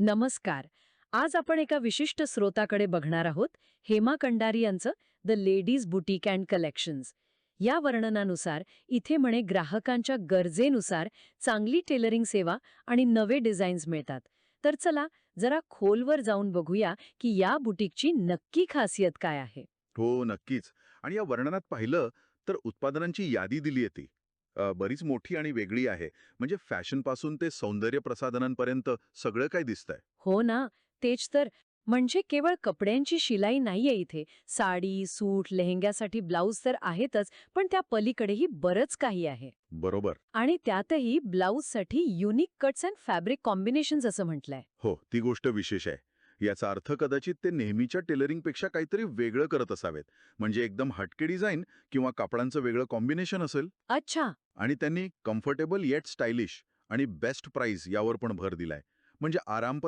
नमस्कार. आज आपण एका विशिष्ट स्रोताकडे बघणार आहोत हेमा कंडारी यांचं the ladies boutique and collections या वर्णनानुसार इथे म्हणे ग्राहकांच्या गरजेनुसार चांगली टेलरिंग सेवा आणि नवे डिझाईन्स मिळतात. तर चला जरा खोलवर जाऊन बघूया की या बुटीकची नक्की खासियत काय आहे. हो नक्कीच. आणि या वर्णनात पाहिलं तर उत्पादनांची यादी दिली येते. बरीच मोठी आणि वेगळी आहे. म्हणजे फॅशनपासून ते सौंदर्य प्रसाधनांपर्यंत सगळं काय दिसतंय. हो ना. तेच तर. म्हणजे केवळ कपड्यांची शिलाई नाहीये इथे. साडी सूट लेहंग्यासाठी ब्लाऊज तर आहेतच पण त्या पलीकडेही बरंच काही आहे. बरोबर. आणि त्यातही ब्लाऊजसाठी unique cuts and fabric combinations असं म्हटलंय. हो ती गोष्ट विशेष आहे. याचा अर्थ कदाचित ते नेहमीच्या टेलरिंगपेक्षा काहीतरी वेगळं करत असावेत. म्हणजे एकदम हटके डिझाईन किंवा कापडांचं वेगळं कॉम्बिनेशन असेल? अच्छा. आणि त्यांनी कम्फर्टेबल येट स्टायलिश आणि बेस्ट प्राइस यावर पण भर दिलाय. म्हणजे आराम